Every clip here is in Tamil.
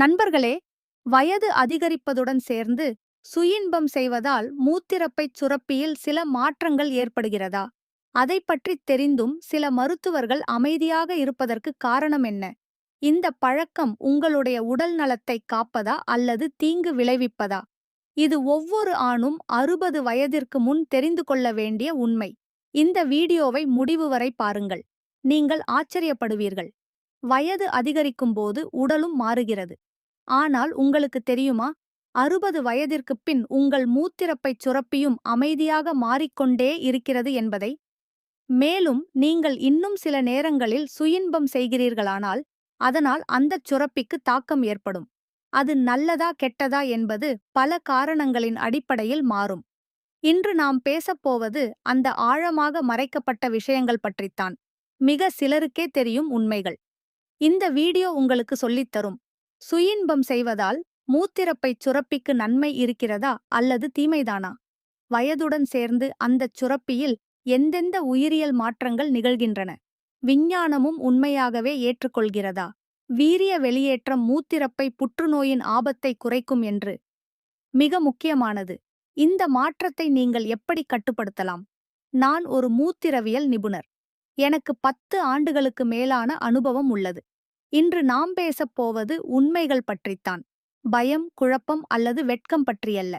நண்பர்களே வயது அதிகரிப்பதுடன் சேர்ந்து சுயின்பம் செய்வதால் மூத்திரப்பைச் சுரப்பியில் சில மாற்றங்கள் ஏற்படுகிறதா? அதை பற்றி தெரிந்தும் சில மருத்துவர்கள் அமைதியாக இருப்பதற்கு காரணம் என்ன? இந்த பழக்கம் உங்களுடைய உடல் நலத்தை காப்பதா அல்லது தீங்கு விளைவிப்பதா? இது ஒவ்வொரு ஆணும் அறுபது வயதிற்கு முன் தெரிந்து கொள்ள வேண்டிய உண்மை. இந்த வீடியோவை முடிவு வரை பாருங்கள். நீங்கள் ஆச்சரியப்படுவீர்கள். வயது அதிகரிக்கும்போது உடலும் மாறுகிறது. ஆனால் உங்களுக்கு தெரியுமா? அறுபது வயதிற்குப் பின் உங்கள் மூத்திரப்பைச் சுரப்பியும் அமைதியாக மாறிக்கொண்டே இருக்கிறது என்பதை. மேலும் நீங்கள் இன்னும் சில நேரங்களில் சுயின்பம் செய்கிறீர்களானால் அதனால் அந்தச் சுரப்பிக்கு தாக்கம் ஏற்படும். அது நல்லதா கெட்டதா என்பது பல காரணங்களின் அடிப்படையில் மாறும். இன்று நாம் பேசப்போவது அந்த ஆழமாக மறைக்கப்பட்ட விஷயங்கள் பற்றித்தான். மிக சிலருக்கே தெரியும் உண்மைகள். இந்த வீடியோ உங்களுக்கு சொல்லித்தரும் சுயின்பம் செய்வதால் மூத்திரப்பைச் சுரப்பிக்கு நன்மை இருக்கிறதா அல்லது தீமைதானா? வயதுடன் சேர்ந்து அந்தச் சுரப்பியில் எந்தெந்த உயிரியல் மாற்றங்கள் நிகழ்கின்றன? விஞ்ஞானமும் உண்மையாகவே ஏற்றுக்கொள்கிறதா? வீரிய வெளியேற்றம் மூத்திரப்பை புற்றுநோயின் ஆபத்தை குறைக்கும் என்று. மிக முக்கியமானது. இந்த மாற்றத்தை நீங்கள் எப்படி கட்டுப்படுத்தலாம்? நான் ஒரு மூத்திரவியல் நிபுணர். எனக்கு பத்து ஆண்டுகளுக்கு மேலான அனுபவம் உள்ளது. இன்று நாம் பேசப் போவது உண்மைகள் பற்றித்தான். பயம் குழப்பம் அல்லது வெட்கம் பற்றியல்ல.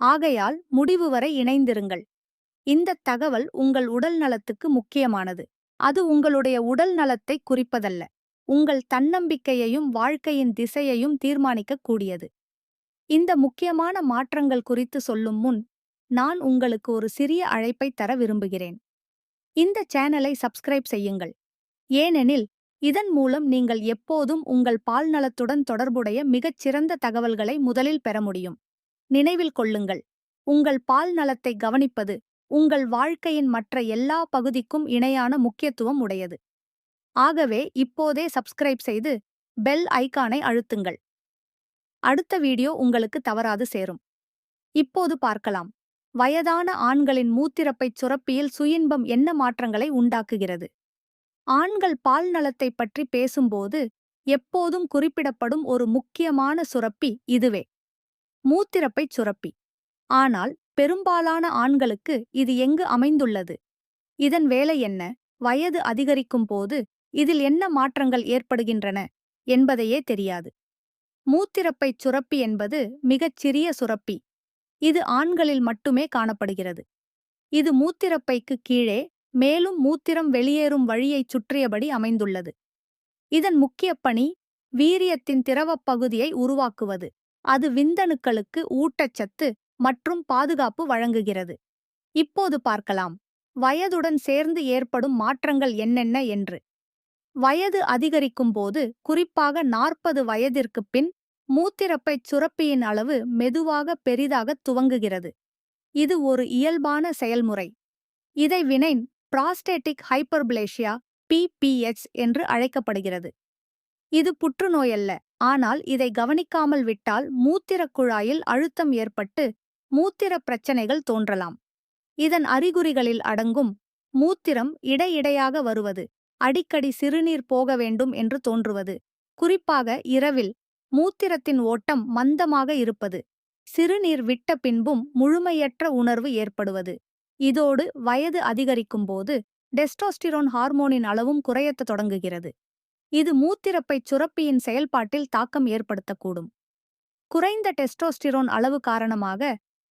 ஆகையால் முடிவு வரை இணைந்திருங்கள். இந்த தகவல் உங்கள் உடல் நலத்துக்கு முக்கியமானது. அது உங்களுடைய உடல் நலத்தை குறிப்பதல்ல. உங்கள் தன்னம்பிக்கையையும் வாழ்க்கையின் திசையையும் தீர்மானிக்கக் கூடியது. இந்த முக்கியமான மாற்றங்கள் குறித்து சொல்லும் முன் நான் உங்களுக்கு ஒரு சிறிய அழைப்பை தர விரும்புகிறேன். இந்த சேனலை சப்ஸ்கிரைப் செய்யுங்கள். ஏனெனில் இதன் மூலம் நீங்கள் எப்போதும் உங்கள் பால் நலத்துடன் தொடர்புடைய மிகச் சிறந்த தகவல்களை முதலில் பெற முடியும். நினைவில் கொள்ளுங்கள். உங்கள் பால் நலத்தை கவனிப்பது உங்கள் வாழ்க்கையின் மற்ற எல்லா பகுதிக்கும் இணையான முக்கியத்துவம் உடையது. ஆகவே இப்போதே சப்ஸ்கிரைப் செய்து பெல் ஐகானை அழுத்துங்கள். அடுத்த வீடியோ உங்களுக்கு தவறாது சேரும். இப்போது பார்க்கலாம். வயதான ஆண்களின் மூத்திரப்பைச் சுரப்பியில் சுயின்பம் என்ன மாற்றங்களை உண்டாக்குகிறது? ஆண்கள் பால் நலத்தை பற்றி பேசும்போது எப்போதும் குறிப்பிடப்படும் ஒரு முக்கியமான சுரப்பி இதுவே. மூத்திரப்பைச் சுரப்பி. ஆனால் பெரும்பாலான ஆண்களுக்கு இது எங்கு அமைந்துள்ளது? இதன் வேலை என்ன? வயது அதிகரிக்கும் போது இதில் என்ன மாற்றங்கள் ஏற்படுகின்றன என்பதையே தெரியாது. மூத்திரப்பைச் சுரப்பி என்பது மிகச் சிறிய சுரப்பி. இது ஆண்களில் மட்டுமே காணப்படுகிறது. இது மூத்திரப்பைக்கு கீழே மேலும் மூத்திரம் வெளியேறும் வழியைச் சுற்றியபடி அமைந்துள்ளது. இதன் முக்கிய பணி வீரியத்தின் திரவப் பகுதியை உருவாக்குவது. அது விந்தணுக்களுக்கு ஊட்டச்சத்து மற்றும் பாதுகாப்பு வழங்குகிறது. இப்போது பார்க்கலாம். வயதுடன் சேர்ந்து ஏற்படும் மாற்றங்கள் என்னென்ன என்று. வயது அதிகரிக்கும்போது குறிப்பாக நாற்பது வயதிற்குப் பின் மூத்திரப்பைச் சுரப்பியின் அளவு மெதுவாக பெரிதாக துவங்குகிறது. இது ஒரு இயல்பான செயல்முறை. இதை வினைன் பிராஸ்டேட்டிக் ஹைப்பர்பிளேஷியா பிபிஎச் என்று அழைக்கப்படுகிறது. இது புற்றுநோயல்ல ஆனால் இதை கவனிக்காமல் விட்டால் மூத்திரக் குழாயில் அழுத்தம் ஏற்பட்டு மூத்திர பிரச்சனைகள் தோன்றலாம். இதன் அறிகுறிகளில் அடங்கும் மூத்திரம் இடையிடையாக வருவது அடிக்கடி சிறுநீர் போக வேண்டும் என்று தோன்றுவது. குறிப்பாக இரவில் மூத்திரத்தின் ஓட்டம் மந்தமாக இருப்பது சிறுநீர் விட்ட பின்பும் முழுமையற்ற உணர்வு ஏற்படுவது. இதோடு வயது அதிகரிக்கும்போது டெஸ்டோஸ்டிரோன் ஹார்மோனின் அளவும் குறையத் தொடங்குகிறது. இது மூத்திரப்பைச் சுரப்பியின் செயல்பாட்டில் தாக்கம் ஏற்படுத்தக்கூடும். குறைந்த டெஸ்டோஸ்டிரோன் அளவு காரணமாக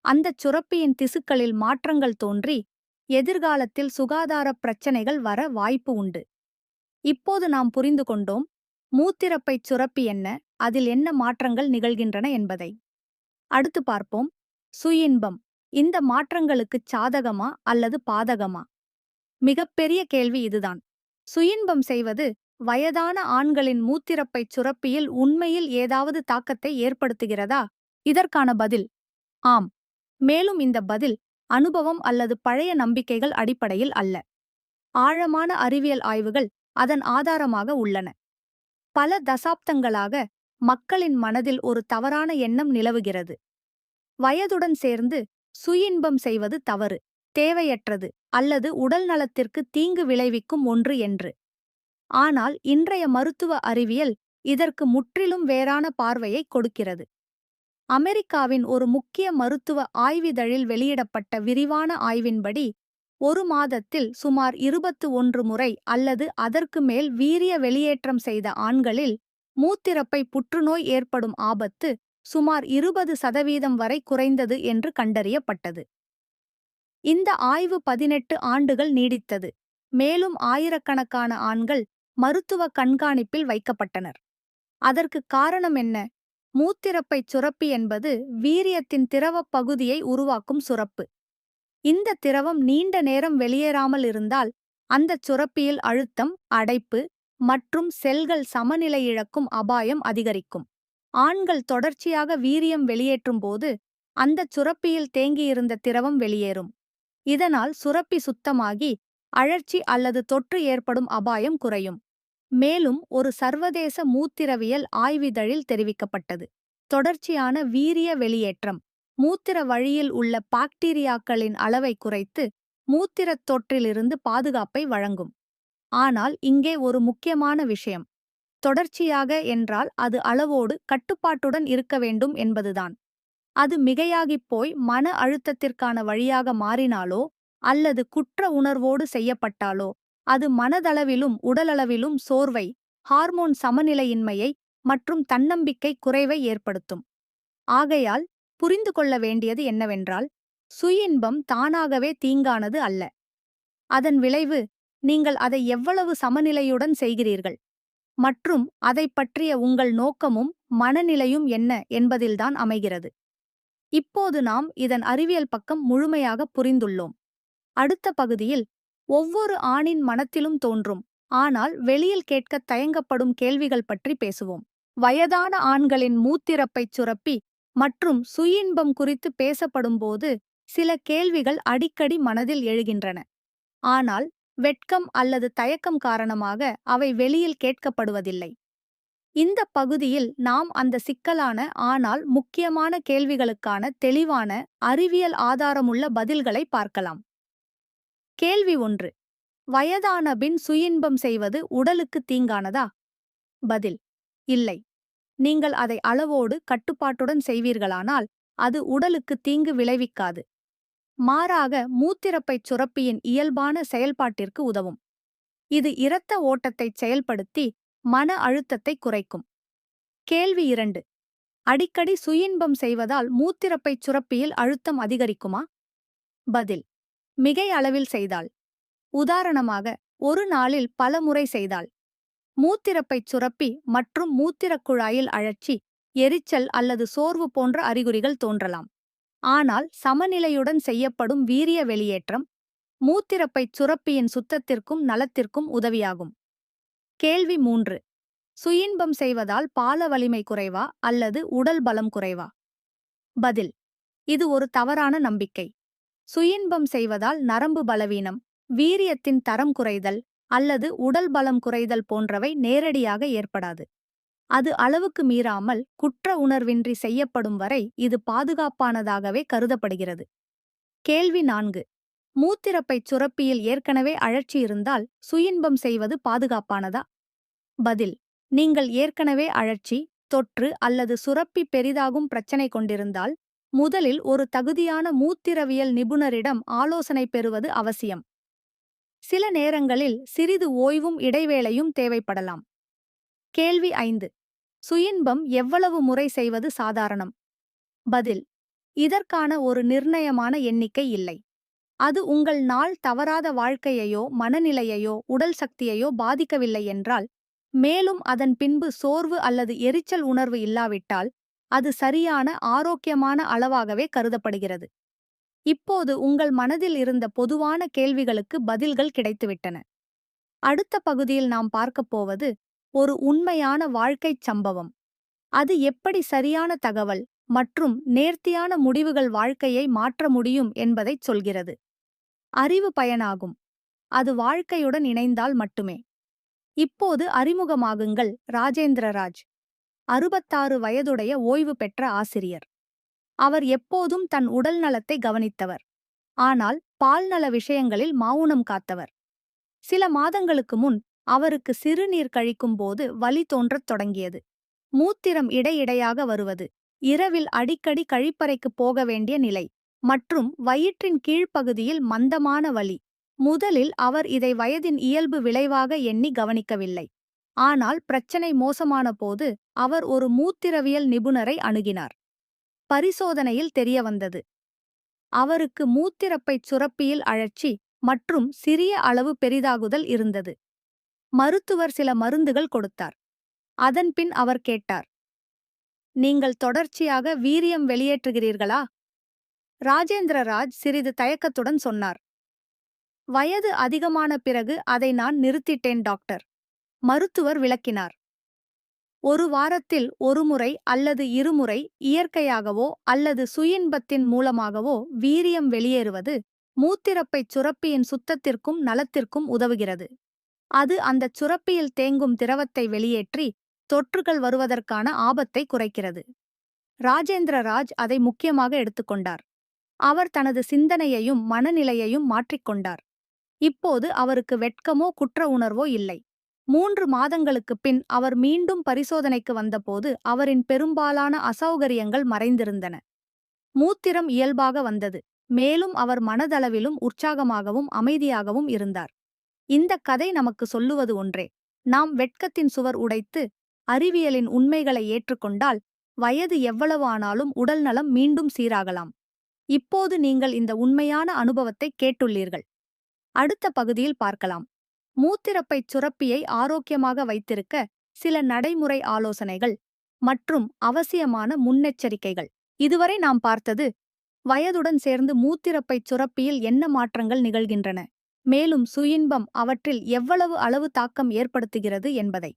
அந்தச் சுரப்பியின் திசுக்களில் மாற்றங்கள் தோன்றி எதிர்காலத்தில் சுகாதாரப் பிரச்சனைகள் வர வாய்ப்பு உண்டு. இப்போது நாம் புரிந்து கொண்டோம் மூத்திரப்பைச் சுரப்பி என்ன அதில் என்ன மாற்றங்கள் நிகழ்கின்றன என்பதை. அடுத்து பார்ப்போம். சுயின்பம். இந்த மாற்றங்களுக்குச் சாதகமா அல்லது பாதகமா? மிகப்பெரிய கேள்வி இதுதான். சுயின்பம் செய்வது வயதான ஆண்களின் மூத்திரப்பைச் சுரப்பியில் உண்மையில் ஏதாவது தாக்கத்தை ஏற்படுத்துகிறதா? இதற்கான பதில் ஆம். மேலும் இந்த பதில் அனுபவம் அல்லது பழைய நம்பிக்கைகள் அடிப்படையில் அல்ல. ஆழமான அறிவியல் ஆய்வுகள் அதன் ஆதாரமாக உள்ளன. பல தசாப்தங்களாக மக்களின் மனதில் ஒரு தவறான எண்ணம் நிலவுகிறது. வயதுடன் சேர்ந்து சுயின்பம் செய்வது தவறு தேவையற்றது அல்லது உடல் நலத்திற்கு தீங்கு விளைவிக்கும் ஒன்று என்று. ஆனால் இன்றைய மருத்துவ அறிவியல் இதற்கு முற்றிலும் வேறான பார்வையை கொடுக்கிறது. அமெரிக்காவின் ஒரு முக்கிய மருத்துவ ஆய்விதழில் வெளியிடப்பட்ட விரிவான ஆய்வின்படி ஒரு மாதத்தில் சுமார் இருபத்து ஒன்று முறை அல்லது அதற்கு மேல் வீரிய வெளியேற்றம் செய்த ஆண்களில் மூத்திரப்பை புற்றுநோய் ஏற்படும் ஆபத்து சுமார் இருபது சதவீதம் வரை குறைந்தது என்று கண்டறியப்பட்டது. இந்த ஆய்வு பதினெட்டு ஆண்டுகள் நீடித்தது. மேலும் ஆயிரக்கணக்கான ஆண்கள் மருத்துவ கண்காணிப்பில் வைக்கப்பட்டனர். அதற்கு காரணம் என்ன? மூத்திரப்பை சுரப்பி என்பது வீரியத்தின் திரவப் பகுதியை உருவாக்கும் சுரப்பு. இந்த திரவம் நீண்ட நேரம் வெளியேறாமல் இருந்தால் அந்தச் சுரப்பியில் அழுத்தம் அடைப்பு மற்றும் செல்கள் சமநிலை இழக்கும் அபாயம் அதிகரிக்கும். ஆண்கள் தொடர்ச்சியாக வீரியம் வெளியேற்றும் போது அந்தச் சுரப்பியில் தேங்கியிருந்த திரவம் வெளியேறும். இதனால் சுரப்பி சுத்தமாகி அழற்சி அல்லது தொற்று ஏற்படும் அபாயம் குறையும். மேலும் ஒரு சர்வதேச மூத்திரவியல் ஆய்விதழில் தெரிவிக்கப்பட்டது. தொடர்ச்சியான வீரிய வெளியேற்றம் மூத்திர வழியில் உள்ள பாக்டீரியாக்களின் அளவை குறைத்து மூத்திரத் தொற்றிலிருந்து பாதுகாப்பை வழங்கும். ஆனால் இங்கே ஒரு முக்கியமான விஷயம். தொடர்ச்சியாக என்றால் அது அளவோடு கட்டுப்பாட்டுடன் இருக்க வேண்டும் என்பதுதான். அது மிகையாகிப் போய் மன அழுத்தத்திற்கான வழியாக மாறினாலோ அல்லது குற்ற உணர்வோடு செய்யப்பட்டாலோ அது மனதளவிலும் உடலளவிலும் சோர்வை ஹார்மோன் சமநிலையின்மையை மற்றும் தன்னம்பிக்கை குறைவை ஏற்படுத்தும். ஆகையால் புரிந்து கொள்ள வேண்டியது என்னவென்றால் சுயின்பம் தானாகவே தீங்கானது அல்ல. அதன் விளைவு நீங்கள் அதை எவ்வளவு சமநிலையுடன் செய்கிறீர்கள்? மற்றும் அதைப் பற்றிய உங்கள் நோக்கமும் மனநிலையும் என்ன என்பதில்தான் அமைகிறது. இப்போது நாம் இதன் அறிவியல் பக்கம் முழுமையாக புரிந்துள்ளோம். அடுத்த பகுதியில் ஒவ்வொரு ஆணின் மனத்திலும் தோன்றும் ஆனால் வெளியில் கேட்கத் தயங்கப்படும் கேள்விகள் பற்றி பேசுவோம். வயதான ஆண்களின் மூத்திரப்பைச் சுரப்பி மற்றும் சுயின்பம் குறித்து பேசப்படும்போது சில கேள்விகள் அடிக்கடி மனதில் எழுகின்றன. ஆனால் வெட்கம் அல்லது தயக்கம் காரணமாக அவை வெளியில் கேட்கப்படுவதில்லை. இந்த பகுதியில் நாம் அந்த சிக்கலான ஆனால் முக்கியமான கேள்விகளுக்கான தெளிவான அறிவியல் ஆதாரமுள்ள பதில்களை பார்க்கலாம். கேள்வி ஒன்று வயதான பின் சுயின்பம் செய்வது உடலுக்கு தீங்கானதா? பதில் இல்லை. நீங்கள் அதை அளவோடு கட்டுப்பாட்டுடன் செய்வீர்களானால் அது உடலுக்கு தீங்கு விளைவிக்காது. மாறாக மூத்திரப்பைச் சுரப்பியின் இயல்பான செயல்பாட்டிற்கு உதவும். இது இரத்த ஓட்டத்தைச் செயல்படுத்தி மன அழுத்தத்தை குறைக்கும். கேள்வி இரண்டு. அடிக்கடி சுயின்பம் செய்வதால் மூத்திரப்பைச் சுரப்பியில் அழுத்தம் அதிகரிக்குமா? பதில். மிகை அளவில் செய்தால். உதாரணமாக ஒரு நாளில் பல முறை செய்தால். மூத்திரப்பைச் சுரப்பி மற்றும் மூத்திரக் குழாயில் அழற்சி எரிச்சல் அல்லது சோர்வு போன்ற அறிகுறிகள் தோன்றலாம். ஆனால் சமநிலையுடன் செய்யப்படும் வீரிய வெளியேற்றம் மூத்திரப்பைச் சுரப்பியின் சுத்தத்திற்கும் நலத்திற்கும் உதவியாகும். கேள்வி மூன்று. சுயின்பம் செய்வதால் பால வலிமை குறைவா அல்லது உடல் பலம் குறைவா? பதில். இது ஒரு தவறான நம்பிக்கை. சுயின்பம் செய்வதால் நரம்பு பலவீனம் வீரியத்தின் தரம் குறைதல் அல்லது உடல் பலம் குறைதல் போன்றவை நேரடியாக ஏற்படாது. அது அளவுக்கு மீறாமல் குற்ற உணர்வின்றி செய்யப்படும் வரை இது பாதுகாப்பானதாகவே கருதப்படுகிறது. கேள்வி நான்கு. மூத்திரப்பைச் சுரப்பியில் ஏற்கனவே அழற்சி இருந்தால் சுயின்பம் செய்வது பாதுகாப்பானதா? பதில். நீங்கள் ஏற்கனவே அழற்சி தொற்று அல்லது சுரப்பி பெரிதாகும் பிரச்சனை கொண்டிருந்தால் முதலில் ஒரு தகுதியான மூத்திரவியல் நிபுணரிடம் ஆலோசனை பெறுவது அவசியம். சில நேரங்களில் சிறிது ஓய்வும் இடைவேளையும் தேவைப்படலாம். கேள்வி ஐந்து. சுயின்பம் எவ்வளவு முறை செய்வது சாதாரணம்? பதில் இதற்கான ஒரு நிர்ணயமான எண்ணிக்கை இல்லை. அது உங்கள் நாள் தவறாத வாழ்க்கையையோ மனநிலையையோ உடல் சக்தியையோ பாதிக்கவில்லை என்றால் மேலும் அதன் பின்பு சோர்வு அல்லது எரிச்சல் உணர்வு இல்லாவிட்டால் அது சரியான ஆரோக்கியமான அளவாகவே கருதப்படுகிறது. இப்போது உங்கள் மனதில் இருந்த பொதுவான கேள்விகளுக்கு பதில்கள் கிடைத்துவிட்டன. அடுத்த பகுதியில் நாம் பார்க்கப் போவது ஒரு உண்மையான வாழ்க்கைச் சம்பவம். அது எப்படி சரியான தகவல் மற்றும் நேர்த்தியான முடிவுகள் வாழ்க்கையை மாற்ற முடியும் என்பதைச் சொல்கிறது. அறிவு பயனாகும். அது வாழ்க்கையுடன் இணைந்தால் மட்டுமே. இப்போது அறிமுகமாகுங்கள் ராஜேந்திரராஜ். அறுபத்தாறு வயதுடைய ஓய்வு பெற்ற ஆசிரியர். அவர் எப்போதும் தன் உடல் நலத்தை கவனித்தவர். ஆனால் பால்நல விஷயங்களில் மௌனம் காத்தவர். சில மாதங்களுக்கு முன் அவருக்கு சிறுநீர் கழிக்கும்போது வலி தோன்றத் தொடங்கியது. மூத்திரம் இடையிடையாக வருவது. இரவில் அடிக்கடி கழிப்பறைக்குப் போக வேண்டிய நிலை. மற்றும் வயிற்றின் கீழ்ப்பகுதியில் மந்தமான வலி. முதலில் அவர் இதை வயதின் இயல்பு விளைவாக எண்ணி கவனிக்கவில்லை. ஆனால் பிரச்சனை மோசமான போது அவர் ஒரு மூத்திரவியல் நிபுணரை அணுகினார். பரிசோதனையில் தெரியவந்தது அவருக்கு மூத்திரப்பைச் சுரப்பியில் அழற்சி மற்றும் சிறிய அளவு பெரிதாகுதல் இருந்தது. மருத்துவர் சில மருந்துகள் கொடுத்தார். அதன்பின் அவர் கேட்டார் நீங்கள் தொடர்ச்சியாக வீரியம் வெளியேற்றுகிறீர்களா? ராஜேந்திரராஜ் சிறிது தயக்கத்துடன் சொன்னார் வயது அதிகமான பிறகு அதை நான் நிறுத்திட்டேன் டாக்டர் மருத்துவர் விளக்கினார் ஒரு வாரத்தில் ஒருமுறை அல்லது இருமுறை இயற்கையாகவோ அல்லது சுயின்பத்தின் மூலமாகவோ வீரியம் வெளியேறுவது மூத்திரப்பைச் சுரப்பியின் சுத்தத்திற்கும் நலத்திற்கும் உதவுகிறது. அது அந்தச் சுரப்பியில் தேங்கும் திரவத்தை வெளியேற்றி தொற்றுகள் வருவதற்கான ஆபத்தை குறைக்கிறது. ராஜேந்திர ராஜ் அதை முக்கியமாக எடுத்துக்கொண்டார். அவர் தனது சிந்தனையையும் மனநிலையையும் மாற்றிக்கொண்டார் இப்போது அவருக்கு வெட்கமோ குற்ற உணர்வோ இல்லை. மூன்று மாதங்களுக்குப் பின் அவர் மீண்டும் பரிசோதனைக்கு வந்தபோது அவரின் பெரும்பாலான அசௌகரியங்கள் மறைந்திருந்தன. மூத்திரம் இயல்பாக வந்தது. மேலும் அவர் மனதளவிலும் உற்சாகமாகவும் அமைதியாகவும் இருந்தார். இந்த கதை நமக்கு சொல்லுவது ஒன்றே. நாம் வெட்கத்தின் சுவர் உடைத்து அறிவியலின் உண்மைகளை ஏற்றுக்கொண்டால் வயது எவ்வளவு ஆனாலும் உடல்நலம் மீண்டும் சீராகலாம். இப்போது நீங்கள் இந்த உண்மையான அனுபவத்தை கேட்டுள்ளீர்கள். அடுத்த பகுதியில் பார்க்கலாம். மூத்திரப்பைச் சுரப்பியை ஆரோக்கியமாக வைத்திருக்க சில நடைமுறை ஆலோசனைகள் மற்றும் அவசியமான முன்னெச்சரிக்கைகள். இதுவரை நாம் பார்த்தது வயதுடன் சேர்ந்து மூத்திரப்பைச் சுரப்பியில் என்ன மாற்றங்கள் நிகழ்கின்றன? மேலும் சுயின்பம் அவற்றில் எவ்வளவு அளவு தாக்கம் ஏற்படுத்துகிறது என்பதை.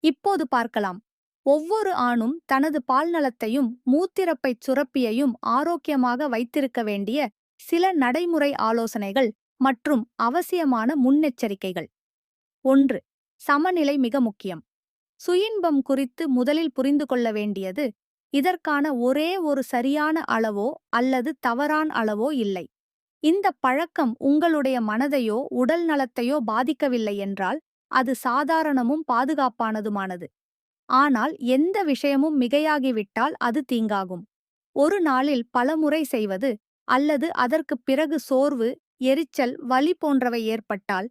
இப்போது பார்க்கலாம். ஒவ்வொரு ஆணும் தனது பால்நலத்தையும் மூத்திரப்பைச் சுரப்பியையும் ஆரோக்கியமாக வைத்திருக்க வேண்டிய சில நடைமுறை ஆலோசனைகள் மற்றும் அவசியமான முன்னெச்சரிக்கைகள். ஒன்று சமநிலை மிக முக்கியம். சுயின்பம் குறித்து முதலில் புரிந்து கொள்ள வேண்டியது இதற்கான ஒரே ஒரு சரியான அளவோ அல்லது தவறான அளவோ இல்லை. இந்த பழக்கம் உங்களுடைய மனதையோ உடல் நலத்தையோ பாதிக்கவில்லை என்றால் அது சாதாரணமும் பாதுகாப்பானதுமானது. ஆனால் எந்த விஷயமும் மிகையாகிவிட்டால் அது தீங்காகும். ஒரு நாளில் பலமுறை செய்வது அல்லது அதற்குப் பிறகு சோர்வு எரிச்சல் வலி போன்றவை ஏற்பட்டால்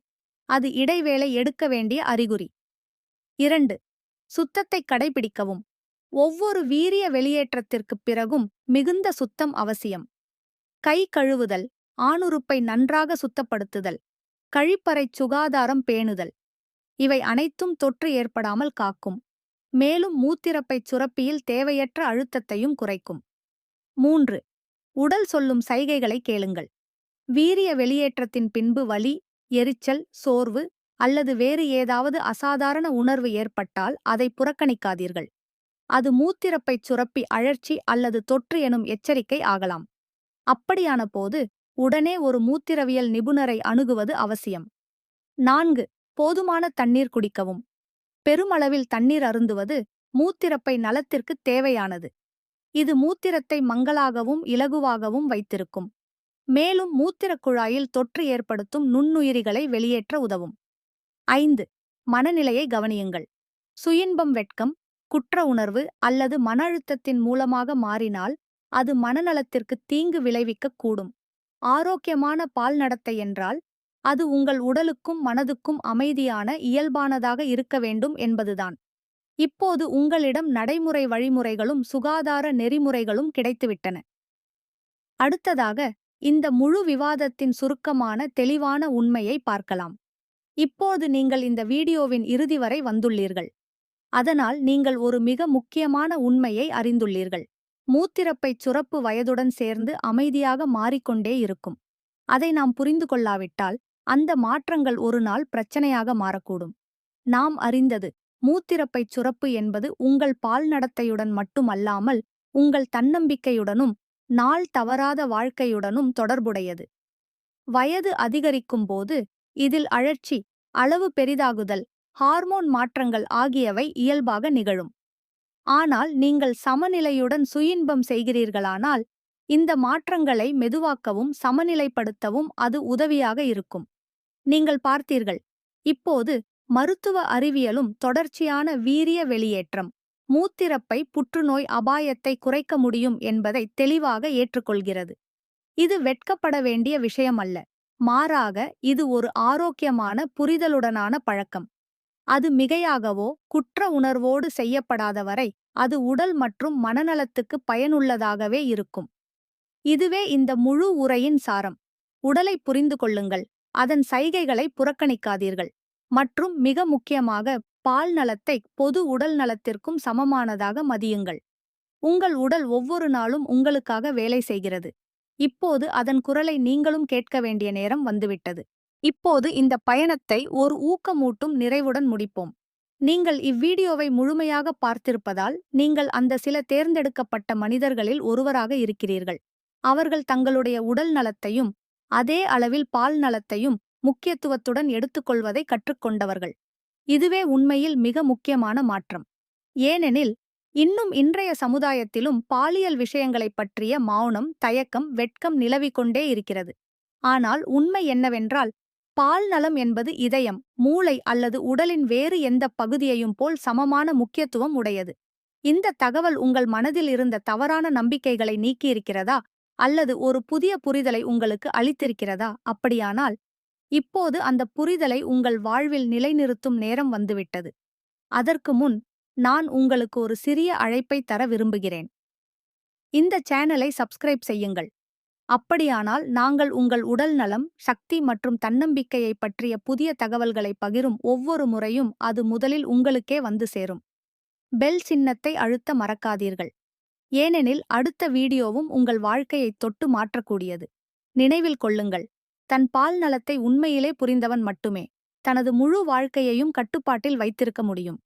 அது இடைவேளை எடுக்க வேண்டிய அறிகுறி. இரண்டு சுத்தத்தை கடைபிடிக்கவும். ஒவ்வொரு வீரிய வெளியேற்றத்திற்குப் பிறகும் மிகுந்த சுத்தம் அவசியம். கை கழுவுதல் ஆணுறுப்பை நன்றாக சுத்தப்படுத்துதல் கழிப்பறைச் சுகாதாரம் பேணுதல் இவை அனைத்தும் தொற்று ஏற்படாமல் காக்கும். மேலும் மூத்திரப்பைச் சுரப்பியில் தேவையற்ற அழுத்தத்தையும் குறைக்கும். மூன்று உடல் சொல்லும் சைகைகளை கேளுங்கள். வீரிய வெளியேற்றத்தின் பின்பு வலி எரிச்சல் சோர்வு அல்லது வேறு ஏதாவது அசாதாரண உணர்வு ஏற்பட்டால் அதை புறக்கணிக்காதீர்கள். அது மூத்திரப்பைச் சுரப்பி அழற்சி அல்லது தொற்று எனும் எச்சரிக்கை ஆகலாம். அப்படியான போது உடனே ஒரு மூத்திரவியல் நிபுணரை அணுகுவது அவசியம். நான்கு போதுமான தண்ணீர் குடிக்கவும். பெருமளவில் தண்ணீர் அருந்துவது மூத்திரப்பை நலத்திற்கு தேவையானது. இது மூத்திரத்தை மங்களாகவும் இலகுவாகவும் வைத்திருக்கும். மேலும் மூத்திரக் குழாயில் தொற்று ஏற்படுத்தும் நுண்ணுயிரிகளை வெளியேற்ற உதவும். ஐந்து மனநிலையை கவனியுங்கள். சுயின்பம் வெட்கம் குற்ற உணர்வு அல்லது மன அழுத்தத்தின் மூலமாக மாறினால் அது மனநலத்திற்கு தீங்கு விளைவிக்கக் கூடும். ஆரோக்கியமான பால் நடத்தை என்றால் அது உங்கள் உடலுக்கும் மனதுக்கும் அமைதியான இயல்பானதாக இருக்க வேண்டும் என்பதுதான். இப்போது உங்களிடம் நடைமுறை வழிமுறைகளும் சுகாதார நெறிமுறைகளும் கிடைத்துவிட்டன. அடுத்ததாக இந்த முழு விவாதத்தின் சுருக்கமான தெளிவான உண்மையை பார்க்கலாம். இப்போது நீங்கள் இந்த வீடியோவின் இறுதி வரை வந்துள்ளீர்கள். அதனால் நீங்கள் ஒரு மிக முக்கியமான உண்மையை அறிந்துள்ளீர்கள். மூத்திரப்பைச் சுரப்பு வயதுடன் சேர்ந்து அமைதியாக மாறிக்கொண்டே இருக்கும். அதை நாம் புரிந்து கொள்ளாவிட்டால் அந்த மாற்றங்கள் ஒரு நாள் பிரச்சனையாக மாறக்கூடும். நாம் அறிந்தது மூத்திரப்பைச் சுரப்பு என்பது உங்கள் பால் நடத்தையுடன் மட்டுமல்லாமல் உங்கள் தன்னம்பிக்கையுடனும் நாள் தவறாத வாழ்க்கையுடனும் தொடர்புடையது. வயது அதிகரிக்கும்போது இதில் அழற்சி அளவு பெரிதாகுதல் ஹார்மோன் மாற்றங்கள் ஆகியவை இயல்பாக நிகழும். ஆனால் நீங்கள் சமநிலையுடன் சுயின்பம் செய்கிறீர்களானால் இந்த மாற்றங்களை மெதுவாக்கவும் சமநிலைப்படுத்தவும் அது உதவியாக இருக்கும். நீங்கள் பார்த்தீர்கள் இப்போது மருத்துவ அறிவியலும் தொடர்ச்சியான வீரிய வெளியேற்றம் மூத்திரப்பை புற்றுநோய் அபாயத்தை குறைக்க முடியும் என்பதை தெளிவாக ஏற்றுக்கொள்கிறது. இது வெட்கப்பட வேண்டிய விஷயமல்ல மாறாக இது ஒரு ஆரோக்கியமான புரிதலுடனான பழக்கம். அது மிகையாகவோ குற்ற உணர்வோடு செய்யப்படாத வரை அது உடல் மற்றும் மனநலத்துக்கு பயனுள்ளதாகவே இருக்கும். இதுவே இந்த முழு உரையின் சாரம். உடலை புரிந்து கொள்ளுங்கள். அதன் சைகைகளை புறக்கணிக்காதீர்கள். மற்றும் மிக முக்கியமாக பால் நலத்தை பொது உடல் நலத்திற்கும் சமமானதாக மதியுங்கள். உங்கள் உடல் ஒவ்வொரு நாளும் உங்களுக்காக வேலை செய்கிறது. இப்போது அதன் குரலை நீங்களும் கேட்க வேண்டிய நேரம் வந்துவிட்டது. இப்போது இந்த பயணத்தை ஒரு ஊக்கமூட்டும் நிறைவுடன் முடிப்போம். நீங்கள் இவ்வீடியோவை முழுமையாக பார்த்திருப்பதால் நீங்கள் அந்த சில தேர்ந்தெடுக்கப்பட்ட மனிதர்களில் ஒருவராக இருக்கிறீர்கள். அவர்கள் தங்களுடைய உடல் நலத்தையும் அதே அளவில் பால் நலத்தையும் முக்கியத்துவத்துடன் எடுத்துக்கொள்வதை கற்றுக்கொண்டவர்கள். இதுவே உண்மையில் மிக முக்கியமான மாற்றம். ஏனெனில் இன்னும் இன்றைய சமுதாயத்திலும் பாலியல் விஷயங்களைப் பற்றிய மௌனம் தயக்கம் வெட்கம் நிலவிக்கொண்டே இருக்கிறது. ஆனால் உண்மை என்னவென்றால் பால் நலம் என்பது இதயம் மூளை அல்லது உடலின் வேறு எந்த பகுதியையும் போல் சமமான முக்கியத்துவம் உடையது. இந்த தகவல் உங்கள் மனதில் இருந்த தவறான நம்பிக்கைகளை நீக்கியிருக்கிறதா? அல்லது ஒரு புதிய புரிதலை உங்களுக்கு அளித்திருக்கிறதா? அப்படியானால் இப்போது அந்த புரிதலை உங்கள் வாழ்வில் நிலைநிறுத்தும் நேரம் வந்துவிட்டது. அதற்கு முன் நான் உங்களுக்கு ஒரு சிறிய அழைப்பை தர விரும்புகிறேன். இந்த சேனலை சப்ஸ்கிரைப் செய்யுங்கள். அப்படியானால் நாங்கள் உங்கள் உடல் நலம் சக்தி மற்றும் தன்னம்பிக்கையை பற்றிய புதிய தகவல்களை பகிரும் ஒவ்வொரு முறையும் அது முதலில் உங்களுக்கே வந்து சேரும். பெல் சின்னத்தை அழுத்த மறக்காதீர்கள். ஏனெனில் அடுத்த வீடியோவும் உங்கள் வாழ்க்கையை தொட்டு மாற்றக்கூடியது. நினைவில் கொள்ளுங்கள். தன் பால் நலத்தை உண்மையிலே புரிந்தவன் மட்டுமே. தனது முழு வாழ்க்கையையும் கட்டுப்பாட்டில் வைத்திருக்க முடியும்.